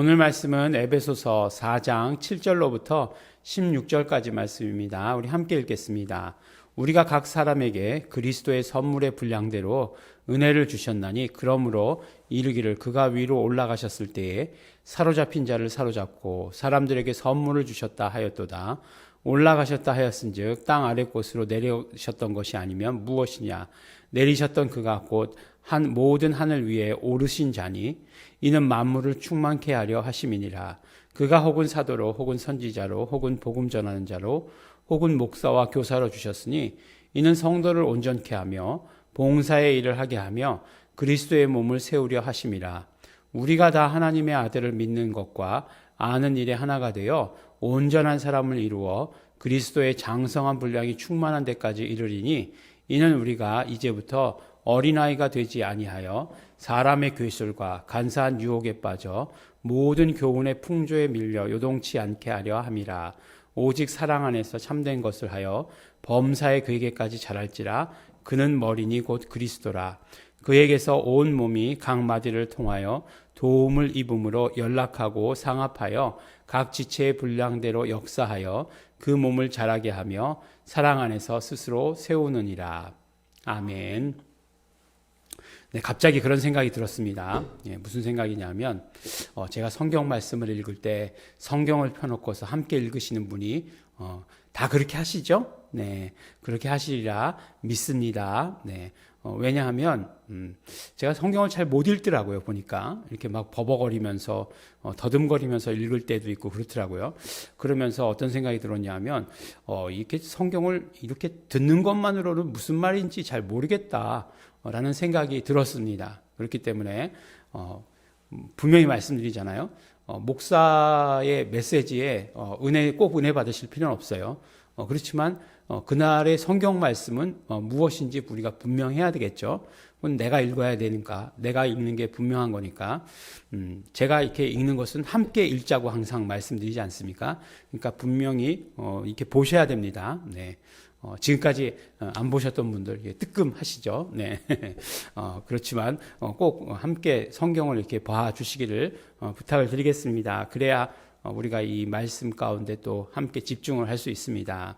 오늘 말씀은 에베소서 4장 7절로부터 16절까지 말씀입니다. 우리 함께 읽겠습니다. 우리가 각 사람에게 그리스도의 선물의 분량대로 은혜를 주셨나니 그러므로 이르기를 그가 위로 올라가셨을 때에 사로잡힌 자를 사로잡고 사람들에게 선물을 주셨다 하였도다. 올라가셨다 하였은즉 땅 아래 곳으로 내려셨던 것이 아니면 무엇이냐? 내리셨던 그가 곧 한 모든 하늘 위에 오르신 자니 이는 만물을 충만케 하려 하심이니라. 그가 혹은 사도로 혹은 선지자로 혹은 복음 전하는 자로 혹은 목사와 교사로 주셨으니 이는 성도를 온전케 하며 봉사의 일을 하게 하며 그리스도의 몸을 세우려 하심이라. 우리가 다 하나님의 아들을 믿는 것과 아는 일에 하나가 되어 온전한 사람을 이루어 그리스도의 장성한 분량이 충만한 데까지 이르리니 이는 우리가 이제부터 어린아이가 되지 아니하여 사람의 괴술과 간사한 유혹에 빠져 모든 교훈의 풍조에 밀려 요동치 않게 하려 함이라. 오직 사랑 안에서 참된 것을 하여 범사의 그에게까지 자랄지라 그는 머리니 곧 그리스도라 그에게서 온 몸이 각 마디를 통하여 도움을 입음으로 연락하고 상합하여 각 지체의 분량대로 역사하여 그 몸을 자라게 하며 사랑 안에서 스스로 세우느니라. 아멘. 네, 갑자기 그런 생각이 들었습니다. 예, 무슨 생각이냐면, 어, 제가 성경 말씀을 읽을 때 성경을 펴놓고서 함께 읽으시는 분이, 어, 다 그렇게 하시죠? 네, 그렇게 하시리라 믿습니다. 네, 어, 왜냐하면, 음, 제가 성경을 잘 못 읽더라고요, 보니까. 이렇게 막 버벅거리면서, 어, 더듬거리면서 읽을 때도 있고 그렇더라고요. 그러면서 어떤 생각이 들었냐면, 어, 이렇게 성경을 이렇게 듣는 것만으로는 무슨 말인지 잘 모르겠다. 라는 생각이 들었습니다. 그렇기 때문에 어, 분명히 말씀드리잖아요. 어, 목사의 메시지에 어, 은혜 꼭 은혜 받으실 필요는 없어요. 어, 그렇지만 어, 그날의 성경 말씀은 어, 무엇인지 우리가 분명해야 되겠죠. 그건 내가 읽어야 되니까 내가 읽는 게 분명한 거니까 음, 제가 이렇게 읽는 것은 함께 읽자고 항상 말씀드리지 않습니까? 그러니까 분명히 어, 이렇게 보셔야 됩니다. 네. 어, 지금까지 어, 안 보셨던 분들 뜨끔하시죠. 네. 어, 그렇지만 어, 꼭 함께 성경을 이렇게 봐 주시기를 어, 부탁을 드리겠습니다. 그래야 어, 우리가 이 말씀 가운데 또 함께 집중을 할 수 있습니다.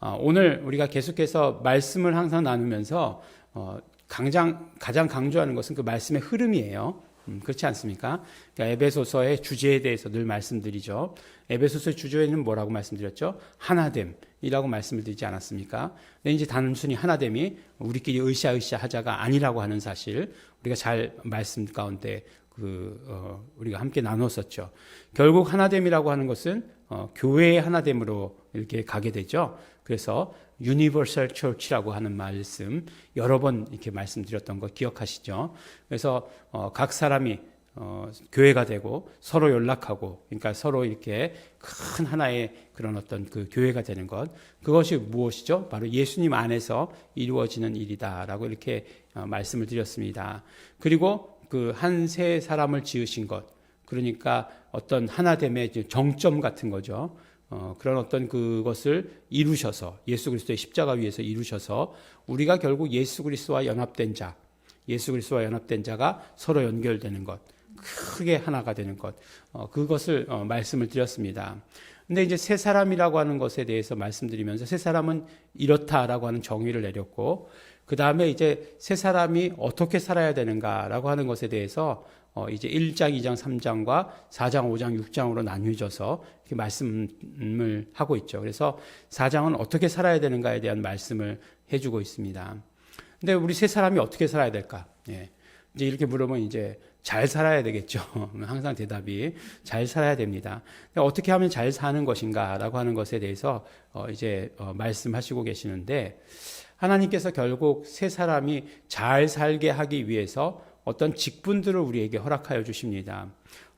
어, 오늘 우리가 계속해서 말씀을 항상 나누면서 어, 강장, 가장 강조하는 것은 그 말씀의 흐름이에요. 음, 그렇지 않습니까? 그러니까 에베소서의 주제에 대해서 늘 말씀드리죠. 에베소서의 주제는 뭐라고 말씀드렸죠? 하나됨이라고 말씀을 드리지 않았습니까? 근데 이제 단순히 하나됨이 우리끼리 으쌰으쌰 하자가 아니라고 하는 사실 우리가 잘 말씀 가운데 그 어, 우리가 함께 나눴었죠. 결국 하나됨이라고 하는 것은 어, 교회의 하나됨으로 이렇게 가게 되죠. 그래서 유니버설 처치라고 하는 말씀 여러 번 이렇게 말씀드렸던 거 기억하시죠? 그래서 어, 각 사람이 어, 교회가 되고 서로 연락하고 그러니까 서로 이렇게 큰 하나의 그런 어떤 그 교회가 되는 것 그것이 무엇이죠? 바로 예수님 안에서 이루어지는 일이다라고 이렇게 어, 말씀을 드렸습니다. 그리고 그 한 세 사람을 지으신 것 그러니까 어떤 하나됨의 정점 같은 거죠. 어, 그런 어떤 그것을 이루셔서 예수 그리스도의 십자가 위에서 이루셔서 우리가 결국 예수 그리스도와 연합된 자, 예수 그리스도와 연합된 자가 서로 연결되는 것, 크게 하나가 되는 것, 어, 그것을 어, 말씀을 드렸습니다. 근데 이제 세 사람이라고 하는 것에 대해서 말씀드리면서 세 사람은 이렇다라고 하는 정의를 내렸고, 그 다음에 이제 세 사람이 어떻게 살아야 되는가라고 하는 것에 대해서 어, 이제 1장, 2장, 3장과 4장, 5장, 6장으로 나뉘어져서 이렇게 말씀을 하고 있죠. 그래서 4장은 어떻게 살아야 되는가에 대한 말씀을 해주고 있습니다. 근데 우리 세 사람이 어떻게 살아야 될까? 예. 이제 이렇게 물으면 이제 잘 살아야 되겠죠. 항상 대답이 잘 살아야 됩니다. 어떻게 하면 잘 사는 것인가라고 하는 것에 대해서 어, 이제 어, 말씀하시고 계시는데 하나님께서 결국 세 사람이 잘 살게 하기 위해서 어떤 직분들을 우리에게 허락하여 주십니다.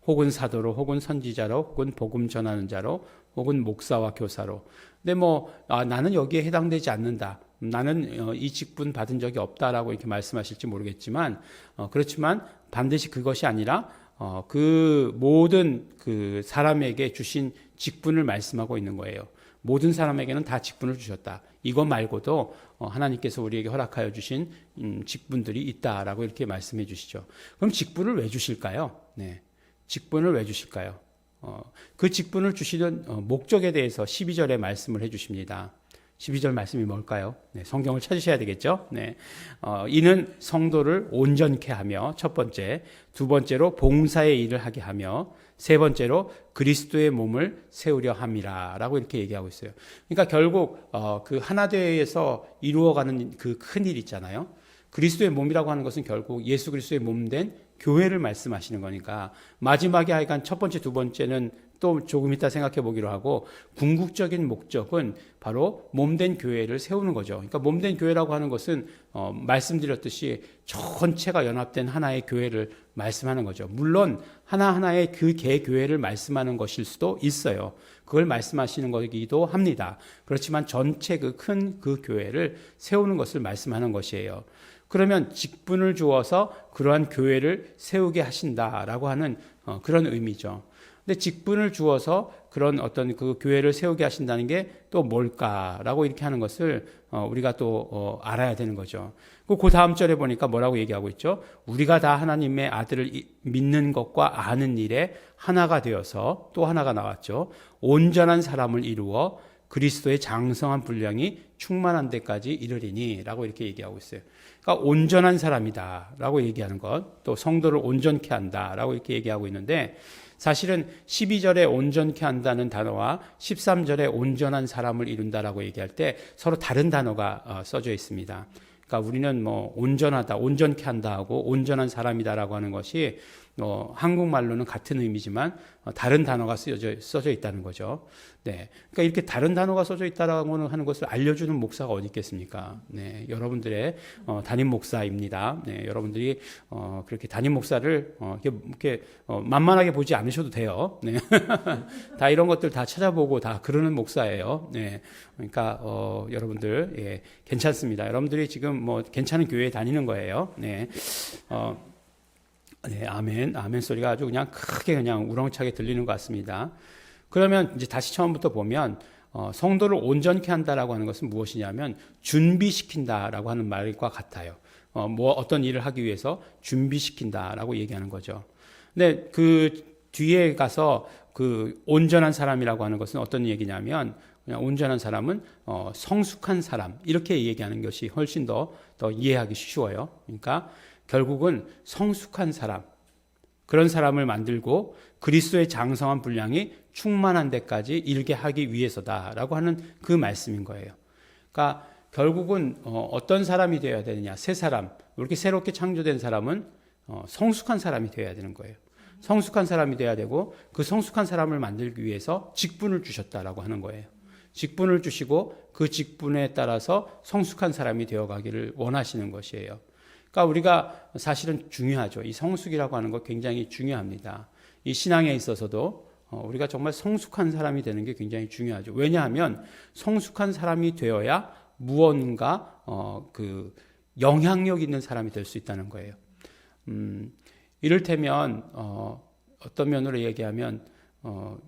혹은 사도로, 혹은 선지자로, 혹은 복음 전하는 자로, 혹은 목사와 교사로. 근데 뭐 아, 나는 여기에 해당되지 않는다. 나는 어, 이 직분 받은 적이 없다라고 이렇게 말씀하실지 모르겠지만 어, 그렇지만 반드시 그것이 아니라 어, 그 모든 그 사람에게 주신 직분을 말씀하고 있는 거예요. 모든 사람에게는 다 직분을 주셨다. 이것 말고도 어, 하나님께서 우리에게 허락하여 주신 음, 직분들이 있다라고 이렇게 말씀해 주시죠. 그럼 직분을 왜 주실까요? 네. 직분을 왜 주실까요? 어, 그 직분을 주시는 어, 목적에 대해서 12절에 말씀을 해 주십니다. 12절 말씀이 뭘까요? 네, 성경을 찾으셔야 되겠죠? 네. 어, 이는 성도를 온전케 하며, 첫 번째. 두 번째로 봉사의 일을 하게 하며, 세 번째로 그리스도의 몸을 세우려 함이라. 라고 이렇게 얘기하고 있어요. 그러니까 결국, 어, 그 하나되에서 이루어가는 그 큰 일 있잖아요. 그리스도의 몸이라고 하는 것은 결국 예수 그리스도의 몸 된 교회를 말씀하시는 거니까 마지막에 하여간 첫 번째, 두 번째는 또 조금 이따 생각해 보기로 하고 궁극적인 목적은 바로 몸된 교회를 세우는 거죠. 그러니까 몸된 교회라고 하는 것은 어, 말씀드렸듯이 전체가 연합된 하나의 교회를 말씀하는 거죠. 물론 하나하나의 그 개 교회를 말씀하는 것일 수도 있어요. 그걸 말씀하시는 거기도 합니다. 그렇지만 전체 그 큰그 교회를 세우는 것을 말씀하는 것이에요. 그러면 직분을 주어서 그러한 교회를 세우게 하신다라고 하는 어, 그런 의미죠. 근데 직분을 주어서 그런 어떤 그 교회를 세우게 하신다는 게 또 뭘까라고 이렇게 하는 것을 어, 우리가 또 어, 알아야 되는 거죠. 그 다음 절에 보니까 뭐라고 얘기하고 있죠? 우리가 다 하나님의 아들을 믿는 것과 아는 일에 하나가 되어서 또 하나가 나왔죠. 온전한 사람을 이루어 그리스도의 장성한 분량이 충만한 데까지 이르리니라고 이렇게 얘기하고 있어요. 그러니까 온전한 사람이다라고 얘기하는 것, 또 성도를 온전케 한다라고 이렇게 얘기하고 있는데 사실은 12절에 온전케 한다는 단어와 13절에 온전한 사람을 이룬다라고 얘기할 때 서로 다른 단어가 어, 써져 있습니다. 그러니까 우리는 뭐 온전하다, 온전케 한다 하고 온전한 사람이다라고 하는 것이 어, 한국말로는 같은 의미지만 어, 다른 단어가 써져, 써져 있다는 거죠. 네. 그러니까 이렇게 다른 단어가 써져 있다라고 하는 것을 알려주는 목사가 어디 있겠습니까? 네. 여러분들의 어, 담임 목사입니다. 네. 여러분들이 어, 그렇게 담임 목사를 어, 이렇게, 이렇게 어, 만만하게 보지 않으셔도 돼요. 네. 다 이런 것들 다 찾아보고 다 그러는 목사예요. 네. 그러니까 어, 여러분들 예, 괜찮습니다. 여러분들이 지금 뭐 괜찮은 교회에 다니는 거예요. 네. 어, 네, 아멘, 아멘 소리가 아주 그냥 크게 그냥 우렁차게 들리는 것 같습니다. 그러면 이제 다시 처음부터 보면 어, 성도를 온전케 한다라고 하는 것은 무엇이냐면 준비시킨다라고 하는 말과 같아요. 어, 뭐 어떤 일을 하기 위해서 준비시킨다라고 얘기하는 거죠. 근데 그 뒤에 가서 그 온전한 사람이라고 하는 것은 어떤 얘기냐면 그냥 온전한 사람은 어, 성숙한 사람 이렇게 얘기하는 것이 훨씬 더 더 이해하기 쉬워요. 그러니까 결국은 성숙한 사람, 그런 사람을 만들고 그리스도의 장성한 분량이 충만한 데까지 일게 하기 위해서다라고 하는 그 말씀인 거예요. 그러니까 결국은 어, 떤 사람이 되어야 되느냐, 새 사람, 이렇게 새롭게 창조된 사람은 어, 성숙한 사람이 되어야 되는 거예요. 성숙한 사람이 돼야 되고 그 성숙한 사람을 만들기 위해서 직분을 주셨다라고 하는 거예요. 직분을 주시고 그 직분에 따라서 성숙한 사람이 되어 가기를 원하시는 것이에요. 그러니까 우리가 사실은 중요하죠. 이 성숙이라고 하는 것 굉장히 중요합니다. 이 신앙에 있어서도 어, 우리가 정말 성숙한 사람이 되는 게 굉장히 중요하죠. 왜냐하면 성숙한 사람이 되어야 무언가 어, 그 영향력 있는 사람이 될 수 있다는 거예요. 음, 이를테면 어, 어떤 면으로 얘기하면 어,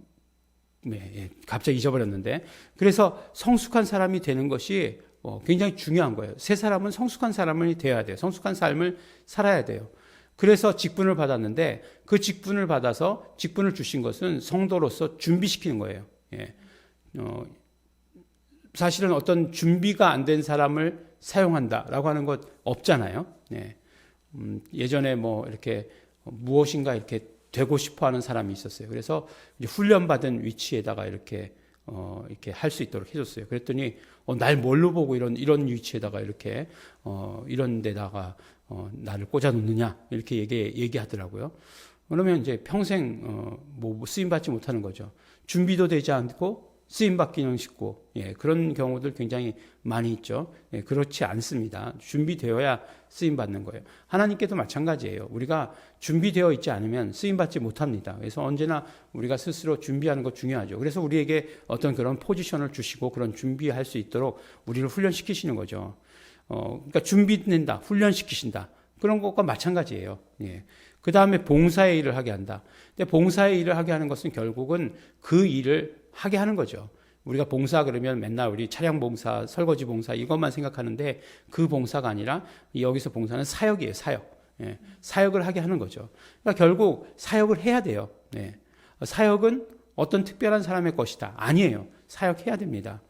네, 예, 갑자기 잊어버렸는데 그래서 성숙한 사람이 되는 것이 어, 굉장히 중요한 거예요. 새 사람은 성숙한 사람이 되어야 돼요. 성숙한 삶을 살아야 돼요. 그래서 직분을 받았는데 그 직분을 받아서 직분을 주신 것은 성도로서 준비시키는 거예요. 예. 어, 사실은 어떤 준비가 안 된 사람을 사용한다라고 하는 것 없잖아요. 예. 음, 예전에 뭐 이렇게 무엇인가 이렇게 되고 싶어 하는 사람이 있었어요. 그래서 훈련받은 위치에다가 이렇게 어, 이렇게 할 수 있도록 해줬어요. 그랬더니 어, 날 뭘로 보고 이런 이런 위치에다가 이렇게 어, 이런 데다가 어, 나를 꽂아 놓느냐 이렇게 얘기 얘기 하더라고요. 그러면 이제 평생 어, 뭐 쓰임 받지 못하는 거죠. 준비도 되지 않고 쓰임 받기는 쉽고 예, 그런 경우들 굉장히 많이 있죠. 예, 그렇지 않습니다. 준비되어야 쓰임 받는 거예요. 하나님께도 마찬가지예요. 우리가 준비되어 있지 않으면 쓰임 받지 못합니다. 그래서 언제나 우리가 스스로 준비하는 것 중요하죠. 그래서 우리에게 어떤 그런 포지션을 주시고 그런 준비할 수 있도록 우리를 훈련시키시는 거죠. 어, 그러니까 준비된다, 훈련시키신다. 그런 것과 마찬가지예요. 예. 그 다음에 봉사의 일을 하게 한다. 근데 봉사의 일을 하게 하는 것은 결국은 그 일을 하게 하는 거죠. 우리가 봉사 그러면 맨날 우리 차량 봉사, 설거지 봉사 이것만 생각하는데 그 봉사가 아니라 여기서 봉사는 사역이에요, 사역. 예, 사역을 하게 하는 거죠. 그러니까 결국 사역을 해야 돼요. 예. 사역은 어떤 특별한 사람의 것이다. 아니에요. 사역해야 됩니다.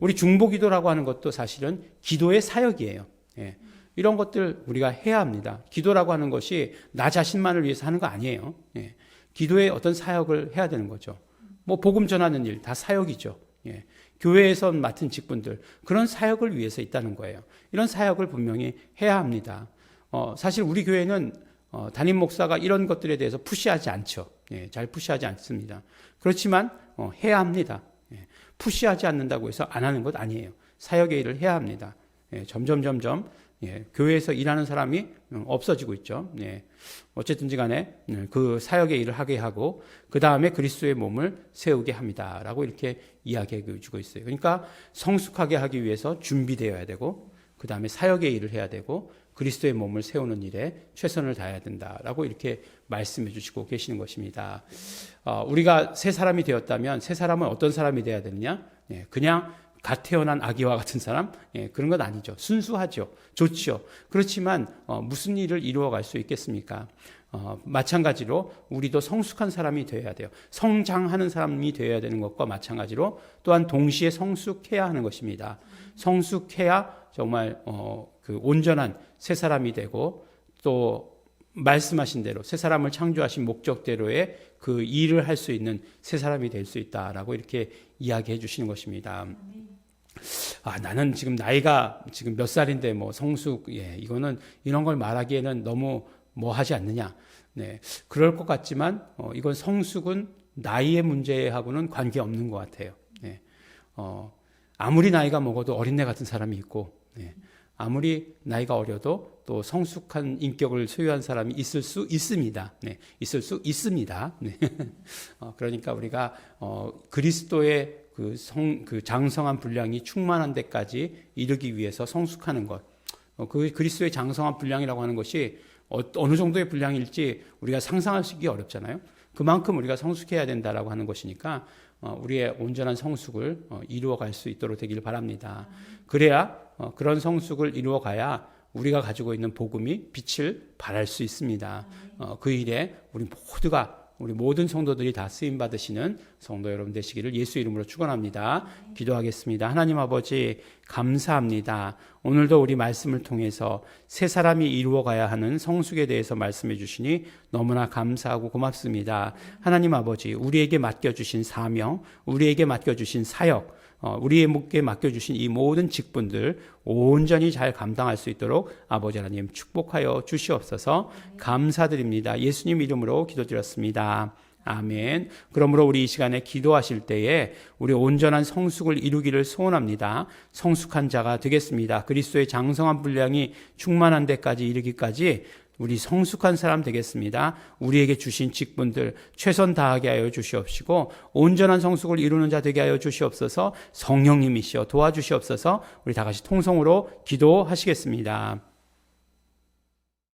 우리 중보기도라고 하는 것도 사실은 기도의 사역이에요. 예. 이런 것들 우리가 해야 합니다. 기도라고 하는 것이 나 자신만을 위해서 하는 거 아니에요. 예. 기도의 어떤 사역을 해야 되는 거죠. 뭐 복음 전하는 일 다 사역이죠. 예. 교회에서 맡은 직분들 그런 사역을 위해서 있다는 거예요. 이런 사역을 분명히 해야 합니다. 어, 사실 우리 교회는 어, 담임 목사가 이런 것들에 대해서 푸시하지 않죠. 예, 잘 푸시하지 않습니다. 그렇지만 어, 해야 합니다. 예, 푸시하지 않는다고 해서 안 하는 것 아니에요. 사역의 일을 해야 합니다. 예, 점점 점점 예, 교회에서 일하는 사람이 음, 없어지고 있죠. 예, 어쨌든지 간에 음, 그 사역의 일을 하게 하고 그 다음에 그리스도의 몸을 세우게 합니다라고 이렇게 이야기해 주고 있어요. 그러니까 성숙하게 하기 위해서 준비되어야 되고 그 다음에 사역의 일을 해야 되고 그리스도의 몸을 세우는 일에 최선을 다해야 된다라고 이렇게 말씀해 주시고 계시는 것입니다. 어, 우리가 새 사람이 되었다면 새 사람은 어떤 사람이 되어야 되느냐? 예, 그냥 갓 태어난 아기와 같은 사람 예, 그런 건 아니죠. 순수하죠. 좋죠. 그렇지만 어, 무슨 일을 이루어갈 수 있겠습니까? 어, 마찬가지로 우리도 성숙한 사람이 되어야 돼요. 성장하는 사람이 되어야 되는 것과 마찬가지로 또한 동시에 성숙해야 하는 것입니다. 성숙해야 정말 어, 그 온전한 새 사람이 되고 또 말씀하신 대로 새 사람을 창조하신 목적대로의 그 일을 할 수 있는 새 사람이 될 수 있다라고 이렇게 이야기해 주시는 것입니다. 아, 나는 지금 나이가 지금 몇 살인데 뭐 성숙, 예, 이거는 이런 걸 말하기에는 너무 뭐 하지 않느냐. 네. 그럴 것 같지만, 어, 이건 성숙은 나이의 문제하고는 관계 없는 것 같아요. 네. 어, 아무리 나이가 먹어도 어린애 같은 사람이 있고, 네. 아무리 나이가 어려도 또 성숙한 인격을 소유한 사람이 있을 수 있습니다. 네, 있을 수 있습니다. 네. 어, 그러니까 우리가 어, 그리스도의 그, 성, 그 장성한 분량이 충만한 데까지 이르기 위해서 성숙하는 것. 어, 그 그리스도의 장성한 분량이라고 하는 것이 어, 어느 정도의 분량일지 우리가 있기 어렵잖아요. 그만큼 우리가 성숙해야 된다라고 하는 것이니까 어, 우리의 온전한 성숙을 어, 이루어갈 수 있도록 되기를 바랍니다. 그래야 어, 그런 성숙을 이루어가야 우리가 가지고 있는 복음이 빛을 발할 수 있습니다. 어, 그 일에 우리 모두가 우리 모든 성도들이 다 쓰임 받으시는 성도 여러분 되시기를 예수 이름으로 축원합니다. 기도하겠습니다. 하나님 아버지 감사합니다. 오늘도 우리 말씀을 통해서 새 사람이 이루어 가야 하는 성숙에 대해서 말씀해 주시니 너무나 감사하고 고맙습니다. 하나님 아버지 우리에게 맡겨 주신 사명, 우리에게 맡겨 주신 사역 어, 우리에게 맡겨주신 이 모든 직분들 온전히 잘 감당할 수 있도록 아버지 하나님 축복하여 주시옵소서 감사드립니다. 예수님 이름으로 기도드렸습니다. 아멘. 그러므로 우리 이 시간에 기도하실 때에 우리 온전한 성숙을 이루기를 소원합니다. 성숙한 자가 되겠습니다. 그리스도의 장성한 분량이 충만한 데까지 이르기까지 우리 성숙한 사람 되겠습니다. 우리에게 주신 직분들 최선 다하게 하여 주시옵시고 온전한 성숙을 이루는 자 되게 하여 주시옵소서 성령님이시여 도와주시옵소서 우리 다 같이 통성으로 기도하시겠습니다.